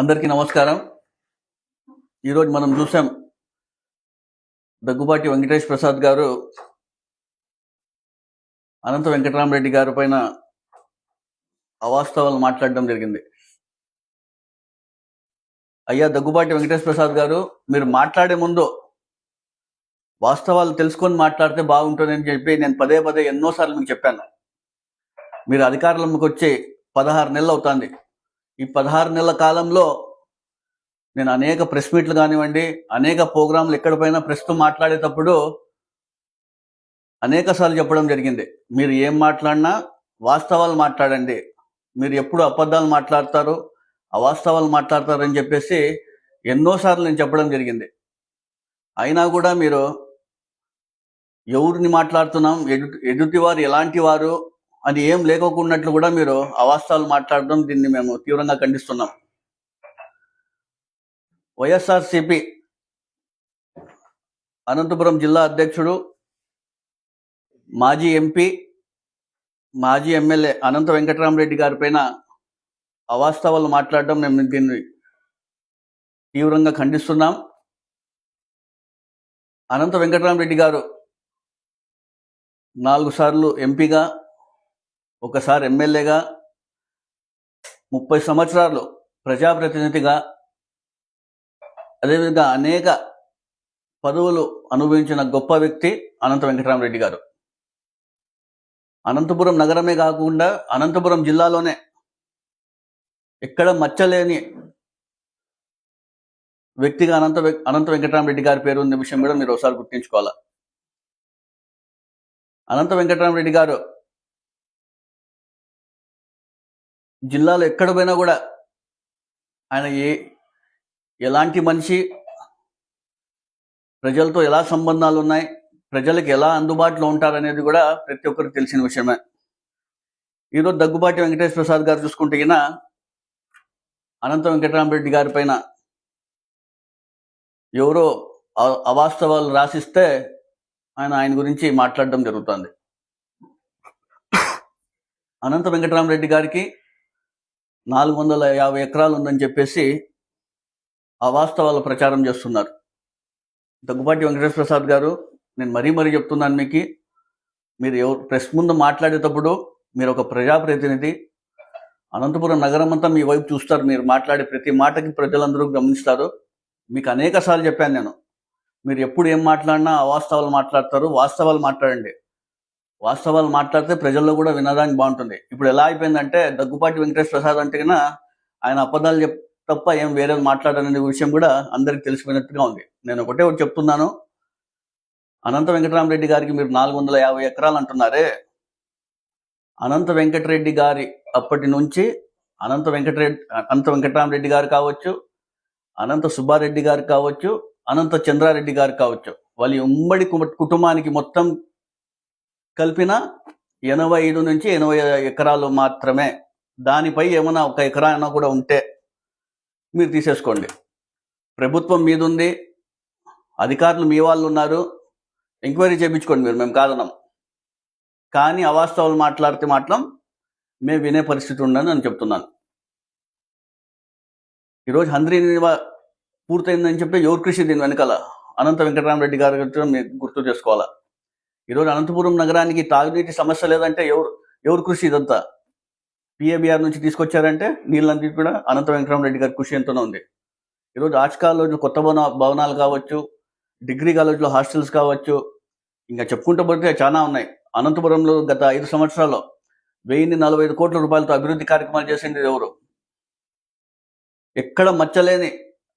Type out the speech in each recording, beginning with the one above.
అందరికీ నమస్కారం. ఈరోజు మనం చూసాం దగ్గుబాటి వెంకటేష్ ప్రసాద్ గారు అనంత వెంకటరామరెడ్డి గారి పైన అవాస్తవాలు మాట్లాడడం జరిగింది. అయ్యా దగ్గుబాటి వెంకటేష్ ప్రసాద్ గారు మీరు మాట్లాడే ముందు వాస్తవాలు తెలుసుకొని మాట్లాడితే బాగుంటుందని చెప్పి నేను పదే పదే ఎన్నోసార్లు మీకు చెప్పాను. మీరు అధికారంలోకి వచ్చి పదహారు నెలలు అవుతుంది. ఈ పదహారు నెలల కాలంలో నేను అనేక ప్రెస్ మీట్లు కానివ్వండి అనేక ప్రోగ్రాంలు ఎక్కడిపైనా ప్రస్తుతం మాట్లాడేటప్పుడు అనేక సార్లు చెప్పడం జరిగింది. మీరు ఏం మాట్లాడినా వాస్తవాలు మాట్లాడండి. మీరు ఎప్పుడు అబద్ధాలు మాట్లాడతారు అవాస్తవాలు మాట్లాడతారు అని చెప్పేసి ఎన్నోసార్లు నేను చెప్పడం జరిగింది. అయినా కూడా మీరు ఎవరిని మాట్లాడుతున్నాం ఎదు ఎదుటి వారు ఎలాంటి వారు అది ఏం లేకోకున్నట్లు కూడా మీరు అవాస్తవాలు మాట్లాడడం దీన్ని మేము తీవ్రంగా ఖండిస్తున్నాం. వైఎస్ఆర్సిపి అనంతపురం జిల్లా అధ్యక్షుడు మాజీ ఎంపీ మాజీ ఎమ్మెల్యే అనంత వెంకటరామరెడ్డి గారి పైన అవాస్తవాలు మాట్లాడడం మేము దీన్ని తీవ్రంగా ఖండిస్తున్నాం. అనంత వెంకటరామరెడ్డి గారు నాలుగు సార్లు ఎంపీగా ఒకసారి ఎమ్మెల్యేగా ముప్పై సంవత్సరాలు ప్రజాప్రతినిధిగా అదేవిధంగా అనేక పదవులు అనుభవించిన గొప్ప వ్యక్తి అనంత వెంకటరామరెడ్డి గారు. అనంతపురం నగరమే కాకుండా అనంతపురం జిల్లాలోనే ఎక్కడ మచ్చలేని వ్యక్తిగా అనంత అనంత వెంకటరామరెడ్డి గారి పేరు ఉన్న విషయం కూడా మీరు ఒకసారి గుర్తించుకోవాలి? అనంత వెంకటరామరెడ్డి గారు జిల్లాలో ఎక్కడ పోయినా కూడా ఆయన ఏ ఎలాంటి మనిషి ప్రజలతో ఎలా సంబంధాలు ఉన్నాయి ప్రజలకు ఎలా అందుబాటులో ఉంటారనేది కూడా ప్రతి ఒక్కరికి తెలిసిన విషయమే. ఈరోజు దగ్గుబాటి వెంకటేశ్వర ప్రసాద్ గారు చూసుకుంటే ఈయన అనంత వెంకటరామరెడ్డి గారి పైన ఎవరో అవాస్తవాలు రాసిస్తే ఆయన ఆయన గురించి మాట్లాడడం జరుగుతుంది. అనంత వెంకటరామరెడ్డి గారికి నాలుగు వందల యాభై ఎకరాలు ఉందని చెప్పేసి ఆ వాస్తవాలు ప్రచారం చేస్తున్నారు. దగ్గుబాటి వెంకటేశ్వర ప్రసాద్ గారు నేను మరీ మరీ చెప్తున్నాను మీకు మీరు ఎవరు ప్రెస్ ముందు మాట్లాడేటప్పుడు మీరు ఒక ప్రజాప్రతినిధి అనంతపురం నగరం అంతా మీ వైపు చూస్తారు మీరు మాట్లాడే ప్రతి మాటకి ప్రజలందరూ గమనిస్తారు. మీకు అనేక సార్లు చెప్పాను నేను మీరు ఎప్పుడు ఏం మాట్లాడినా అవాస్తవాలు మాట్లాడతారు వాస్తవాలు మాట్లాడండి. వాస్తవాలు మాట్లాడితే ప్రజల్లో కూడా వినడానికి బాగుంటుంది. ఇప్పుడు ఎలా అయిపోయిందంటే దగ్గుపాటి వెంకటేశ్వర ప్రసాద్ అంటే కన్నా ఆయన అబద్ధాలు చెప్ తప్ప ఏం వేరే మాట్లాడనే విషయం కూడా అందరికి తెలిసిపోయినట్టుగా ఉంది. నేను ఒకటే ఒకటి చెప్తున్నాను. అనంత వెంకటరామరెడ్డి గారికి మీరు నాలుగు వందల యాభై ఎకరాలు అంటున్నారే. అనంత వెంకటరెడ్డి గారి అప్పటి నుంచి అనంత వెంకటరెడ్డి అనంత వెంకటరామరెడ్డి గారు కావచ్చు అనంత సుబ్బారెడ్డి గారు కావచ్చు అనంత చంద్రారెడ్డి గారు కావచ్చు వాళ్ళ ఉమ్మడి కుటుంబానికి మొత్తం కలిపిన ఎనభై ఐదు నుంచి ఎనభై ఎకరాలు మాత్రమే. దానిపై ఏమైనా ఒక ఎకరా అయినా కూడా ఉంటే మీరు తీసేసుకోండి. ప్రభుత్వం మీదుంది అధికారులు మీ వాళ్ళు ఉన్నారు ఎంక్వైరీ చేయించుకోండి మీరు మేము కాదనం. కానీ అవాస్తవాలు మాట్లాడితే మాత్రం మేము వినే పరిస్థితి ఉండని నేను చెప్తున్నాను. ఈరోజు హంద్రీ నివా పూర్తయిందని చెప్పి ఎవరు కృషి దీని వెనకాల? అనంత వెంకటరామరెడ్డి గారు గురించి మీరు గుర్తు చేసుకోవాలా? ఈరోజు అనంతపురం నగరానికి తాగునీటి సమస్య లేదంటే ఎవరు ఎవరు కృషి ఇదంతా? పిఏబిఆర్ నుంచి తీసుకొచ్చారంటే నీళ్ళంతా కూడా అనంత వెంకటరామరెడ్డి గారి కృషి ఎంతోనే ఉంది. ఈరోజు ఆర్ట్స్ కాలేజ్ కొత్త భవన భవనాలు కావచ్చు డిగ్రీ కాలేజ్లో హాస్టల్స్ కావచ్చు ఇంకా చెప్పుకుంటూ పోతే చాలా ఉన్నాయి. అనంతపురంలో గత ఐదు సంవత్సరాల్లో వెయ్యిన్ని నలభై ఐదు కోట్ల రూపాయలతో అభివృద్ధి కార్యక్రమాలు చేసింది ఎవరు? ఎక్కడ మచ్చలేని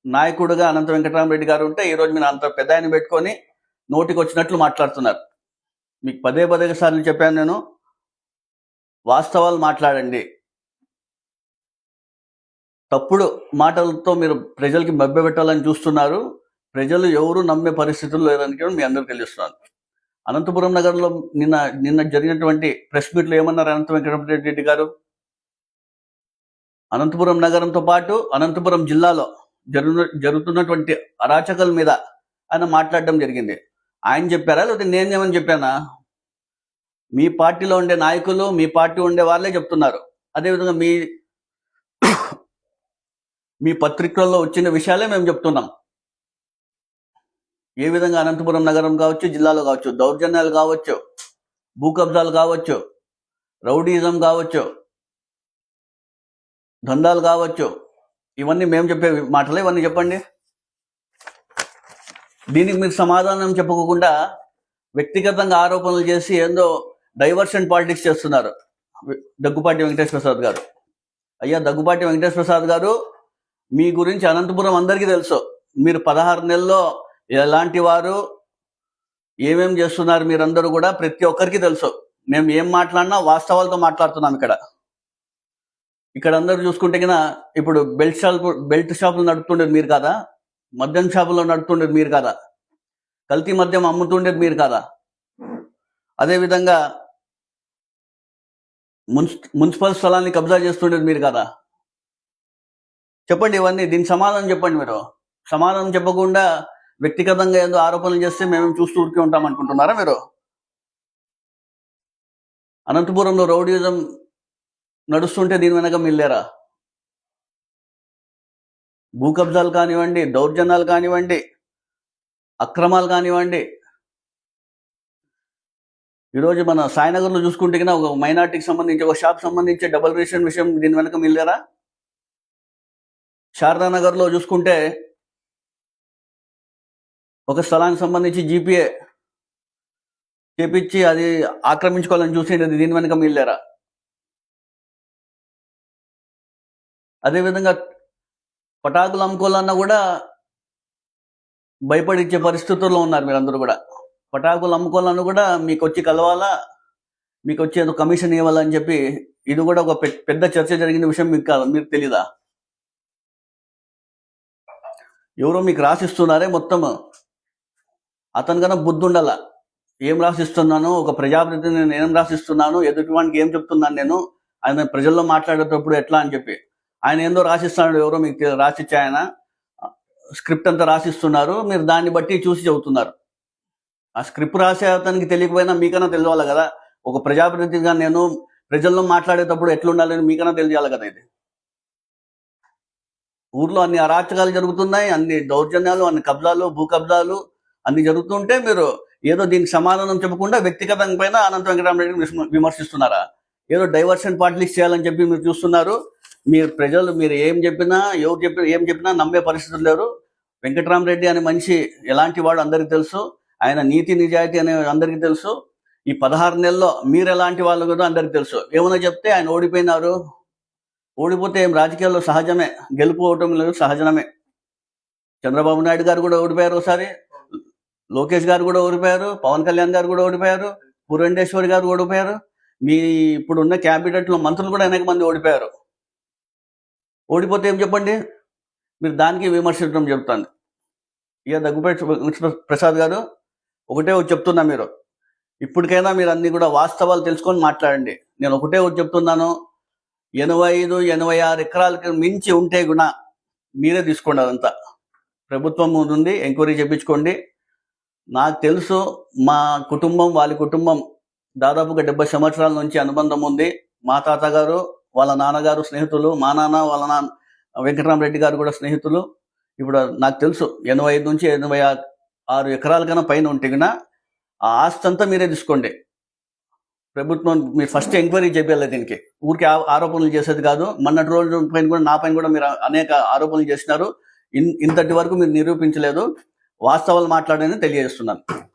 నాయకుడుగా అనంత వెంకటరామరెడ్డి గారు ఉంటే ఈరోజు మీరు అంత పెద్ద ఆయన పెట్టుకొని నోటికి వచ్చినట్లు మాట్లాడుతున్నారు. మీకు పదే పదే సార్లు చెప్పాను నేను. వాస్తవాలు మాట్లాడండి. తప్పుడు మాటలతో మీరు ప్రజలకి మభ్యపెట్టాలని చూస్తున్నారు. ప్రజలు ఎవరు నమ్మే పరిస్థితులు లేదని కూడా మీ అందరికీ తెలుస్తున్నాను అనంతపురం నగరంలో నిన్న నిన్న జరిగినటువంటి ప్రెస్ మీట్లో ఏమన్నారు అనంత వెంకటరెడ్డి గారు? అనంతపురం నగరంతో పాటు అనంతపురం జిల్లాలో జరుగు జరుగుతున్నటువంటి అరాచకల మీద ఆయన మాట్లాడడం జరిగింది. ఆయన చెప్పారా? లేకపోతే నేనేమని చెప్పానా? మీ పార్టీలో ఉండే నాయకులు మీ పార్టీ ఉండే వాళ్ళే చెప్తున్నారు. అదేవిధంగా మీ మీ పత్రికల్లో వచ్చిన విషయాలే మేము చెప్తున్నాం. ఏ విధంగా అనంతపురం నగరం కావచ్చు జిల్లాలో కావచ్చు దౌర్జన్యాలు కావచ్చు భూ కబ్జాలు కావచ్చు రౌడీజం కావచ్చు దందాలు కావచ్చు ఇవన్నీ మేము చెప్పే మాటలే ఇవన్నీ చెప్పండి. దీనికి మీరు సమాధానం చెప్పకుండా వ్యక్తిగతంగా ఆరోపణలు చేసి ఏందో డైవర్షన్ పాలిటిక్స్ చేస్తున్నారు. దగ్గుపాటి వెంకటేష్ ప్రసాద్ గారు. అయ్యా దగ్గుపాటి వెంకటేష్ ప్రసాద్ గారు మీ గురించి అనంతపురం అందరికీ తెలుసు. మీరు పదహారు నెలల్లో ఎలాంటి వారు ఏమేం చేస్తున్నారు మీరందరూ కూడా ప్రతి ఒక్కరికి తెలుసు. మేము ఏం మాట్లాడినా వాస్తవాలతో మాట్లాడుతున్నాం ఇక్కడ. ఇక్కడ అందరూ చూసుకుంటే కినా ఇప్పుడు బెల్ట్ షాప్ బెల్ట్ షాపులు నడుపుతుండేది మీరు కదా? మద్యం షాపులో నడుతుండేది మీరు కదా? కల్తీ మద్యం అమ్ముతుండేది మీరు కదా? అదేవిధంగా మున్సి మున్సిపల్ స్థలాన్ని కబ్జా చేస్తుండేది మీరు కదా? చెప్పండి ఇవన్నీ దీని సమాధానం చెప్పండి మీరు. సమాధానం చెప్పకుండా వ్యక్తిగతంగా ఏదో ఆరోపణలు చేస్తే మేము చూస్తూ ఊరికే ఉంటాం అనుకుంటున్నారా మీరు? అనంతపురంలో రౌడీజం నడుస్తుంటే దీని వెనక మిల్లేరా భూ కబ్జాలు కానివ్వండి దౌర్జన్యాలు కానివ్వండి అక్రమాలు కానివ్వండి. ఈరోజు మన సాయినగర్లో చూసుకుంటే కన్నా ఒక మైనార్టీకి సంబంధించి ఒక షాప్ సంబంధించి డబల్ రిజిస్ట్రేషన్ విషయం దీని వెనక మిల్లారా శారదా నగర్లో చూసుకుంటే ఒక స్థలానికి సంబంధించి జీపీఏ చేపించి అది ఆక్రమించుకోవాలని చూసేది దీని వెనక మిల్లేరా అదేవిధంగా పటాకులు అమ్ముకోవాలన్నా కూడా భయపడిచ్చే పరిస్థితుల్లో ఉన్నారు మీరందరూ కూడా. పటాకులు అమ్ముకోవాలన్నా కూడా మీకు వచ్చి కలవాలా? మీకు వచ్చి ఏదో కమిషన్ ఇవ్వాలని చెప్పి ఇది కూడా ఒక పెద్ద చర్చ జరిగిన విషయం మీకు కాదు మీకు తెలీదా? ఎవరో మీకు రాసిస్తున్నారే మొత్తం. అతను కన్నా బుద్ధి ఉండాల. ఏం రాసిస్తున్నాను ఒక ప్రజాప్రతినిధి నేను ఏం రాసిస్తున్నాను ఎదుటివానికి ఏం చెప్తున్నాను నేను ఆయన ప్రజల్లో మాట్లాడేటప్పుడు ఎట్లా అని చెప్పి. ఆయన ఏందో రాసిస్తున్నాడు ఎవరో మీకు తె- రాసిచ్చే ఆయన. స్క్రిప్ట్ అంతా రాసిస్తున్నారు. మీరు దాన్ని బట్టి చూసి చెబుతున్నారు. ఆ స్క్రిప్ట్ రాసే అతనికి తెలియకపోయినా మీకన్నా తెలియాలి కదా. ఒక ప్రజాప్రతినిధిగా నేను ప్రజల్లో మాట్లాడేటప్పుడు ఎట్లుండాలని మీకన్నా తెలియాలి కదా ఇది. ఊర్లో అన్ని అరాచకాలు జరుగుతున్నాయి అన్ని దౌర్జన్యాలు అన్ని కబ్జాలు భూ కబ్జాలు అన్ని జరుగుతుంటే మీరు ఏదో దీనికి సమాధానం చెప్పకుండా వ్యక్తిగతంగా పైన అనంత వెంకటరామరెడ్డిని విమర్శిస్తున్నారా? ఏదో డైవర్షన్ పార్టీస్ చేయాలని చెప్పి మీరు చూస్తున్నారు. మీరు ప్రజలు మీరు ఏం చెప్పినా ఎవరు చెప్పినా ఏం చెప్పినా నమ్మే పరిస్థితులు లేరు. వెంకటరామరెడ్డి అనే మనిషి ఎలాంటి వాడు అందరికీ తెలుసు. ఆయన నీతి నిజాయితీ అనే అందరికీ తెలుసు. ఈ పదహారు నెలల్లో మీరు ఎలాంటి వాళ్ళు కూడా అందరికీ తెలుసు. ఏమైనా చెప్తే ఆయన ఓడిపోయినారు. ఓడిపోతే ఏం? రాజకీయాల్లో సహజమే. గెలుపు ఓటమి లేదు సహజమే. చంద్రబాబు నాయుడు గారు కూడా ఓడిపోయారు ఒకసారి. లోకేష్ గారు కూడా ఓడిపోయారు. పవన్ కళ్యాణ్ గారు కూడా ఓడిపోయారు. పురంధేశ్వరి గారు ఓడిపోయారు. మీ ఇప్పుడున్న క్యాబినెట్లో మంత్రులు కూడా అనేక మంది ఓడిపోయారు. ఓడిపోతే ఏం చెప్పండి? మీరు దానికి విమర్శించడం చెప్తాను ఇక దగ్గుపేట ప్రసాద్ గారు ఒకటే ఒకటి చెప్తున్నా మీరు. ఇప్పటికైనా మీరు అన్ని కూడా వాస్తవాలు తెలుసుకొని మాట్లాడండి. నేను ఒకటే ఒకటి చెప్తున్నాను. ఎనభై ఐదు ఎనభై ఆరు ఎకరాలకి మించి ఉంటే కూడా మీరే తీసుకోండి అదంతా. ప్రభుత్వం ఉంది ఎంక్వైరీ చేయించుకోండి నాకు తెలుసు మా కుటుంబం వాళ్ళ కుటుంబం దాదాపుగా డెబ్బై సంవత్సరాల నుంచి అనుబంధం ఉంది. మా తాతగారు వాళ్ళ నాన్నగారు స్నేహితులు మా నాన్న వాళ్ళ నాన్న వెంకటరామరెడ్డి గారు కూడా స్నేహితులు. ఇప్పుడు నాకు తెలుసు ఎనభై ఐదు నుంచి ఎనభై ఆరు ఎకరాల కన్నా పైన ఉంటే ఆ ఆస్తి అంతా మీరే తీసుకోండి. ప్రభుత్వం మీరు ఫస్ట్ ఎంక్వైరీ చేయాలి దీనికి. ఊరికి ఆ- ఆరోపణలు చేసేది కాదు. మొన్నటి రోజు పైన కూడా నా పైన కూడా మీరు అనేక ఆరోపణలు చేసినారు. ఇన్- ఇంతటి వరకు మీరు నిరూపించలేదు. వాస్తవాలు మాట్లాడని తెలియజేస్తున్నాను.